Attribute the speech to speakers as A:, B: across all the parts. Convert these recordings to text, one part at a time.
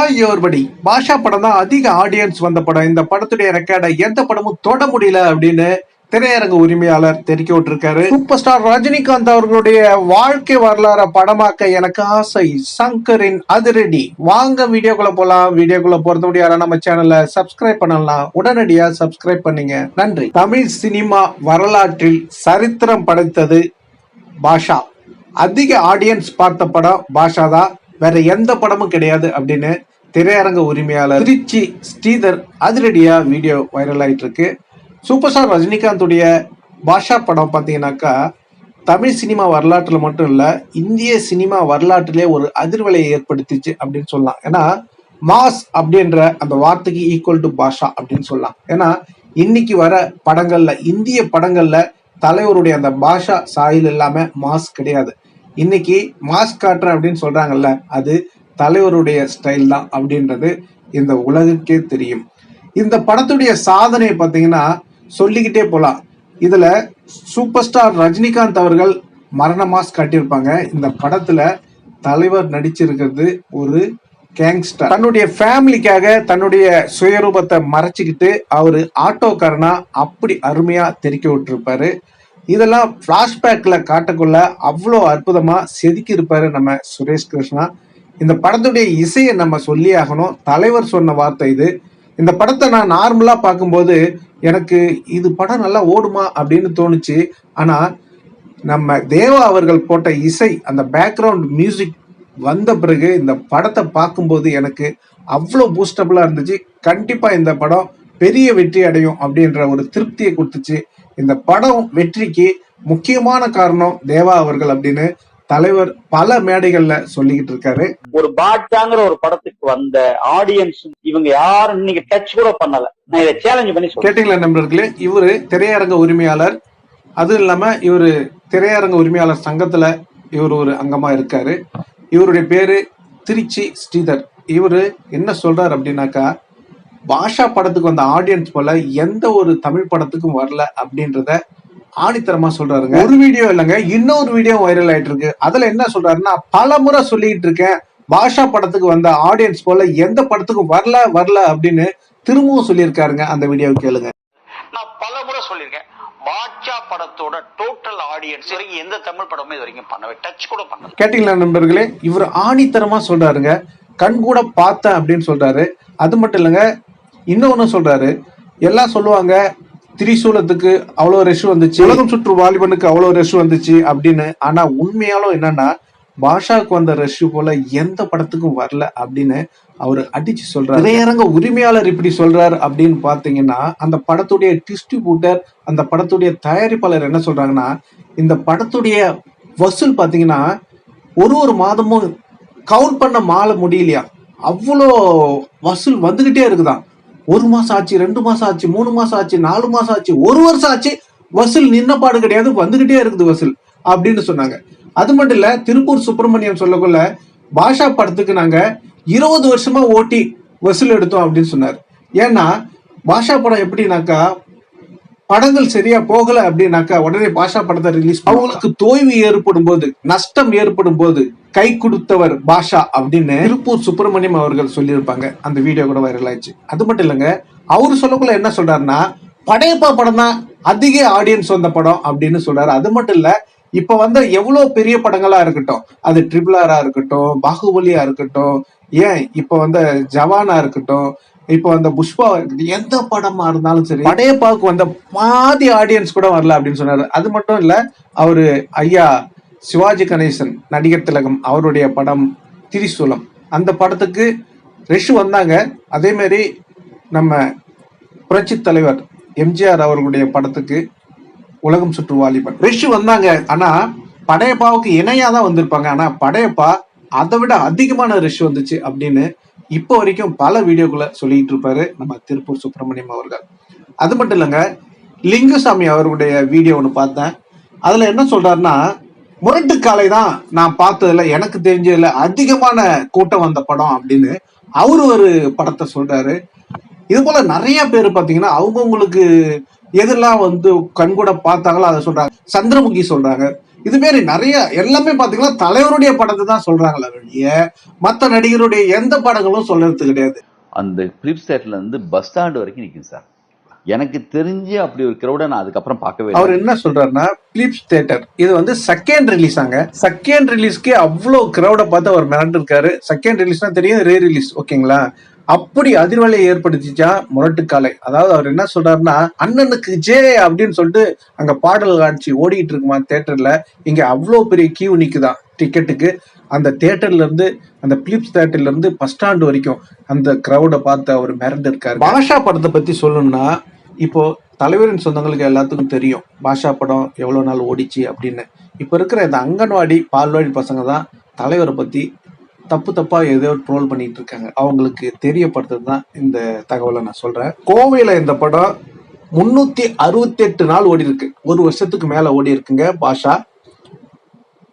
A: ஆகியோர்படி பாஷா படம் தான் அதிக ஆடியன்ஸ் வந்த படம். இந்த படத்துடைய ரெக்கார்டை எந்த படமும் தொட முடியல அப்படின்னு திரையரங்க உரிமையாளர் தெரிவிக்க விட்டுருக்காரு. சூப்பர் ஸ்டார் ரஜினிகாந்த் அவர்களுடைய வாழ்க்கை வரலாற படமாக்க எனக்கு ஆசை. சங்கரின் அதிரடி. வாங்க வீடியோக்குள்ள போலாம். வீடியோக்குள்ள போறது முடியாத நம்ம சேனலை சப்ஸ்கிரைப் பண்ணலாம் உடனடியா சப்ஸ்கிரைப் பண்ணீங்க. நன்றி. தமிழ் சினிமா வரலாற்றில் சரித்திரம் படைத்தது பாஷா. அதிக ஆடியன்ஸ் பார்த்த படம் பாஷா தான். வேற எந்த படமும் கிடையாது அப்படின்னு திரையரங்க உரிமையாளர் திருச்சி ஸ்ரீதர் அதிரடியா வீடியோ வைரல் ஆயிட்டு இருக்கு சூப்பர் ஸ்டார் ரஜினிகாந்துடைய பாஷா படம் பார்த்தீங்கன்னாக்கா தமிழ் சினிமா வரலாற்றில் மட்டும் இல்லை இந்திய சினிமா வரலாற்றிலே ஒரு அதிர்வலையை ஏற்படுத்திச்சு அப்படின்னு சொல்லலாம். ஏன்னா மாஸ் அப்படின்ற அந்த வார்த்தைக்கு ஈக்குவல் டு பாஷா அப்படின்னு சொல்லலாம். ஏன்னா இன்னைக்கு வர படங்கள்ல இந்திய படங்கள்ல தலைவருடைய அந்த பாஷா சாயில் இல்லாம மாஸ் கிடையாது. இன்னைக்கு மாஸ் காட்டுற அப்படின்னு சொல்றாங்கல்ல அது தலைவருடைய ஸ்டைல் தான் அப்படின்றது இந்த உலகுக்கே தெரியும். இந்த படத்துடைய சாதனை பார்த்தீங்கன்னா சொல்லிக்கிட்டே போலாம். இதுல சூப்பர் ஸ்டார் ரஜினிகாந்த் அவர்கள் மரண மாஸ் காட்டியிருப்பாங்க. இந்த படத்துல தலைவர் நடிச்சிருக்கிறது ஒரு கேங்ஸ்டர் தன்னுடைய ஃபேமிலிக்காக தன்னுடைய சுயரூபத்தை மறைச்சிக்கிட்டு அவரு ஆட்டோக்காரனா அப்படி அருமையா தெரிக்க விட்டுருப்பாரு. இதெல்லாம் ஃப்ளாஷ்பேக்கில் காட்டக்குள்ள அவ்வளோ அற்புதமாக செதுக்கி இருப்பாரு நம்ம சுரேஷ் கிருஷ்ணா. இந்த படத்துடைய இசையை நம்ம சொல்லி ஆகணும். தலைவர் சொன்ன வார்த்தை இது. இந்த படத்தை நான் நார்மலாக பார்க்கும்போது எனக்கு இது படம் நல்லா ஓடுமா அப்படின்னு தோணுச்சு. ஆனால் நம்ம தேவா அவர்கள் போட்ட இசை அந்த பேக்ரவுண்ட் மியூசிக் வந்த பிறகு இந்த படத்தை பார்க்கும்போது எனக்கு அவ்வளோ பூஸ்டபுளாக இருந்துச்சு. கண்டிப்பாக இந்த படம் பெரிய வெற்றி அடையும் அப்படின்ற ஒரு திருப்தியை கொடுத்துச்சு. இந்த படம் வெற்றிக்கு முக்கியமான காரணம் தேவா அவர்கள் அப்படின்னு தலைவர் பல மேடைகள்ல சொல்லிக்கிட்டு இருக்காரு.
B: ஒரு பாட்சாங்கிற ஒரு படத்துக்கு வந்த ஆடியன்ஸ் இவங்க யாரும் இன்னைக்கு டச் கூட பண்ணல. நான் இதை சேலஞ்ச் பண்ணி
A: கேட்டீங்களா நண்பர்களே? இவரு திரையரங்க உரிமையாளர். அதுவும் இல்லாம இவரு திரையரங்க உரிமையாளர் சங்கத்துல இவர் ஒரு அங்கமா இருக்காரு. இவருடைய பேரு திருச்சி ஸ்ரீதர். இவரு என்ன சொல்றாரு அப்படின்னாக்கா பாஷா படத்துக்கு வந்த ஆடியன்ஸ் போல எந்த ஒரு தமிழ் படத்துக்கும் வரல அப்படின்றத ஆணித்தரமா சொல்றாருங்க. ஒரு வீடியோ இல்லைங்க இன்னொரு வீடியோ வைரல் ஆயிட்டு இருக்கு அதுல என்ன சொல்றாருன்னா பல முறை சொல்லிட்டு இருக்கேன் பாஷா படத்துக்கு வந்த ஆடியன்ஸ் போல எந்த படத்துக்கும் வரல வரல அப்படின்னு திரும்பவும் சொல்லியிருக்காருங்க. அந்த வீடியோ கேளுங்க.
B: நான் பல முறை சொல்லியிருக்கேன். பாட்சா படத்தோட டோட்டல் ஆடியன்ஸ் வரைக்கும் எந்த தமிழ் படமும் இது வரைக்கும் பண்ணவே டச் கூட பண்ணல.
A: கேட்டீங்களா நண்பர்களே? இவர் ஆணித்தரமா சொல்றாருங்க. கண் கூட பார்த்தேன் அப்படின்னு சொல்றாரு. அது மட்டும் இல்லைங்க இன்னொன்னு சொல்றாரு. எல்லாம் சொல்லுவாங்க திரிசூலத்துக்கு அவ்வளோ ரெஷ் வந்துச்சு. உலகம் சுற்று வாலிபனுக்கு அவ்வளோ ரெஷ் வந்துச்சு அப்படின்னு. ஆனா உண்மையாலும் என்னன்னா பாஷாவுக்கு வந்த ரஷ் போல எந்த படத்துக்கும் வரல அப்படின்னு அவர் அடிச்சு சொல்றாரு. திரையரங்க உரிமையாளர் இப்படி சொல்றாரு அப்படின்னு பாத்தீங்கன்னா அந்த படத்துடைய டிஸ்ட்ரிபியூட்டர் அந்த படத்துடைய தயாரிப்பாளர் என்ன சொல்றாங்கன்னா இந்த படத்துடைய வசூல் பாத்தீங்கன்னா ஒரு ஒரு மாதமும் கவுண்ட் பண்ண மாலை முடியலையா? அவ்வளோ வசூல் வந்துகிட்டே இருக்குதாம் ஒரு மாசம் ஆச்சு ரெண்டு மாசம் ஆச்சு மூணு மாசம் ஆச்சு நாலு மாசம் ஆச்சு ஒரு வருஷம் ஆச்சு வசூல் நின்னப்பாடு கிடையாது வந்துகிட்டே இருக்குது வசூல் அப்படின்னு சொன்னாங்க. அது மட்டும் இல்ல திருப்பூர் சுப்பிரமணியம் சொல்லக்குள்ள பாஷா படத்துக்கு நாங்க இருபது வருஷமா ஓட்டி வசூல் எடுத்தோம் அப்படின்னு சொன்னார். ஏன்னா பாஷா படம் எப்படின்னாக்கா படங்கள் சரியா போகல அப்படின்னாக்கா உடனே பாஷா படத்தை ரிலீஸ் அவங்களுக்கு தோய்வு ஏற்படும் போது நஷ்டம் ஏற்படும் போது கை கொடுத்தவர் பாஷா அப்படின்னு திருப்பூர் சுப்பிரமணியம் அவர்கள் சொல்லியிருப்பாங்க. அந்த வீடியோ கூட வைரல் ஆயிடுச்சு. அது மட்டும் இல்லைங்க அவரு சொல்லக்குள்ள என்ன சொல்றாருன்னா படையப்பா படம் தான் அதிக ஆடியன்ஸ் வந்த படம் அப்படின்னு சொல்றாரு. அது மட்டும் இல்ல இப்ப வந்த எவ்வளவு பெரிய படங்களா இருக்கட்டும் அது ட்ரிபிள் ஆரா இருக்கட்டும் பாகுபலியா இருக்கட்டும் ஏன் இப்ப வந்த ஜவானா இருக்கட்டும் இப்ப வந்த புஷ்பா எந்த படமா இருந்தாலும் சரி படையப்பாவுக்கு வந்த பாதி ஆடியன்ஸ் கூட வரல அப்படின்னு சொன்னாரு. அது மட்டும் இல்ல அவரு ஐயா சிவாஜி கணேசன் நடிகர் திலகம் அவருடைய படம் திரிசூலம். அந்த படத்துக்கு ரிஷு வந்தாங்க. அதேமாரி நம்ம புரட்சி தலைவர் எம்ஜிஆர் அவர்களுடைய படத்துக்கு உலகம் சுற்று வாலிபன் ரிஷு வந்தாங்க. ஆனா படையப்பாவுக்கு இணையா தான் வந்திருப்பாங்க. ஆனா படையப்பா அதை விட அதிகமான ரிஷ் வந்துச்சு அப்படின்னு இப்போ வரைக்கும் பல வீடியோக்குள்ள சொல்லிட்டு இருப்பாரு நம்ம திருப்பூர் சுப்பிரமணியம் அவர்கள். அது மட்டும் இல்லைங்க லிங்குசாமி அவர்களுடைய வீடியோ ஒன்று பார்த்தேன். அதுல என்ன சொல்றாருன்னா முரட்டு காலை தான் நான் பார்த்ததுல எனக்கு தெரிஞ்சதுல அதிகமான கூட்டம் வந்த படம் அப்படின்னு அவர் ஒரு படத்தை சொல்றாரு. இது போல நிறைய பேர் பாத்தீங்கன்னா அவங்கவுங்களுக்கு எதெல்லாம் வந்து கண்கூட பார்த்தாங்களோ அதை சொல்றாங்க. சந்திரமுகி சொல்றாங்க. இது மாரி நிறைய எல்லாமே பாத்தீங்கன்னா தலைவருடைய படத்தை தான் சொல்றாங்களே வெளிய மற்ற நடிகருடைய எந்த படங்களும் சொல்றது கிடையாது.
C: அந்த பிளிப் தேட்டர்ல இருந்து பஸ் ஸ்டாண்ட் வரைக்கும் நிற்கும் சார். எனக்கு தெரிஞ்சு அப்படி ஒரு கிரௌட நான் அதுக்கப்புறம் பார்க்கவே
A: அவர் என்ன சொல்றாருன்னா பிலிப்ஸ் தேட்டர் இது வந்து செகண்ட் ரிலீஸ் ஆங்க. செகண்ட் ரிலீஸ்க்கு அவ்வளோ கிரௌட பார்த்து அவர் மிரண்டு இருக்காரு செகண்ட் ரிலீஸ்னா தெரியும் ரே ரிலீஸ் ஓகேங்களா அப்படி அதிர்வலையை ஏற்படுத்திச்சா முரட்டுக்காலை அதாவது அவர் என்ன சொல்றாருன்னா அண்ணனுக்கு ஜே அப்படின்னு சொல்லிட்டு அங்க பாடல் காட்சி ஓடிட்டு இருக்குமா தேட்டர்ல இங்க அவ்வளோ பெரிய கியூ நிக்குதான் டிக்கெட்டுக்கு அந்த தேட்டர்ல இருந்து அந்த பிலிப்ஸ் தேட்டர்ல இருந்து பஸ் ஸ்டாண்ட் வரைக்கும் அந்த கிரௌட பார்த்து அவர் மிரண்டு இருக்காரு பாஷா படத்தை பத்தி சொல்லணும்னா இப்போ தலைவரின் சொந்தங்களுக்கு எல்லாத்துக்கும் தெரியும் பாஷா படம் எவ்வளவு நாள் ஓடிச்சு அப்படின்னு. இப்ப இருக்கிற இந்த அங்கன்வாடி பால்வாடி பசங்க தான் தலைவரை பத்தி தப்பு தப்பா ஏதோ ட்ரோல் பண்ணிட்டு இருக்காங்க. அவங்களுக்கு தெரியப்படுத்துறது தான் இந்த தகவலை நான் சொல்றேன். கோவையில இந்த படம் முன்னூத்தி அறுபத்தி எட்டு நாள் ஓடி இருக்கு. ஒரு வருஷத்துக்கு மேல ஓடி இருக்குங்க பாஷா.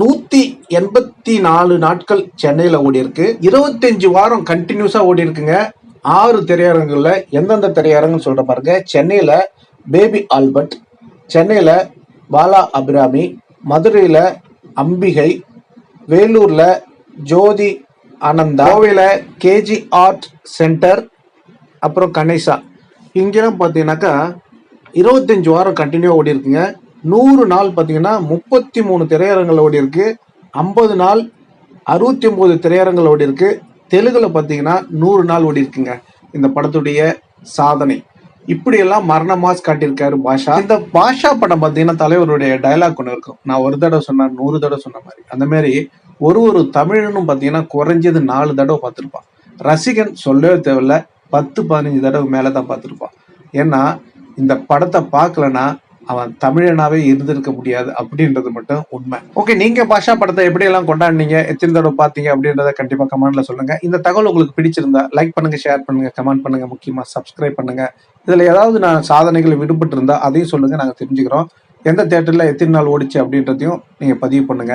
A: நூத்தி எண்பத்தி நாலு நாட்கள் சென்னையில ஓடி இருக்கு. இருபத்தஞ்சு வாரம் கண்டினியூஸா ஓடி இருக்குங்க. ஆறு திரையரங்குல எந்தெந்த திரையரங்குன்னு சொல்ற பாருங்க. சென்னையில பேபி ஆல்பர்ட் சென்னையில பாலா அபிராமி மதுரையில அம்பிகை வேலூர்ல ஜோதி ஆனந்தா. கோவையில் கேஜி ஆர்ட் சென்டர் அப்புறம் கணேசா. இங்கெல்லாம் பார்த்தீங்கன்னாக்கா இருபத்தஞ்சு வாரம் கண்டினியூ ஓடி இருக்குங்க நூறு நாள் பார்த்தீங்கன்னா முப்பத்தி மூணு திரையரங்கில் ஓடி இருக்கு ஐம்பது நாள் அறுபத்தி ஒம்பது திரையரங்கில் ஓடி இருக்கு தெலுங்கில் பார்த்தீங்கன்னா நூறு நாள் ஓடி இருக்குங்க இந்த படத்துடைய சாதனை. இப்படியெல்லாம் மரண மாஸ் காட்டியிருக்காரு பாஷா. இந்த பாஷா படம் பார்த்தீங்கன்னா தலைவருடைய டயலாக் ஒன்று இருக்கும். நான் ஒரு தடவை சொன்னேன் நூறு தடவை சொன்ன மாதிரி. அந்த மாதிரி ஒரு ஒரு தமிழனும் பார்த்தீங்கன்னா குறைஞ்சது நாலு தடவை பார்த்துருப்பான். ரசிகன் சொல்லவே தேவையில்ல பத்து பதினஞ்சு தடவை மேலே தான் பார்த்துருப்பான். ஏன்னா இந்த படத்தை பார்க்கலனா அவன் தமிழனாவே இருந்திருக்க முடியாது அப்படின்றது மட்டும் உண்மை. ஓகே நீங்க பாஷா படத்தை எப்படி எல்லாம் கொண்டாடினீங்க எத்தனை தடவை பார்த்தீங்க அப்படின்றத கண்டிப்பா கமெண்ட்ல சொல்லுங்க. இந்த தகவல் உங்களுக்கு பிடிச்சிருந்தா லைக் பண்ணுங்க ஷேர் பண்ணுங்க கமெண்ட் பண்ணுங்க முக்கியமா சப்ஸ்கிரைப் பண்ணுங்க. இதுல ஏதாவது நான் சாதனைகள் விடுபட்டு இருந்தா அதையும் சொல்லுங்க நாங்க தெரிஞ்சுக்கிறோம். எந்த தேட்டர்ல எத்தனை நாள் ஓடிச்சு அப்படின்றதையும் நீங்க பதிவு பண்ணுங்க.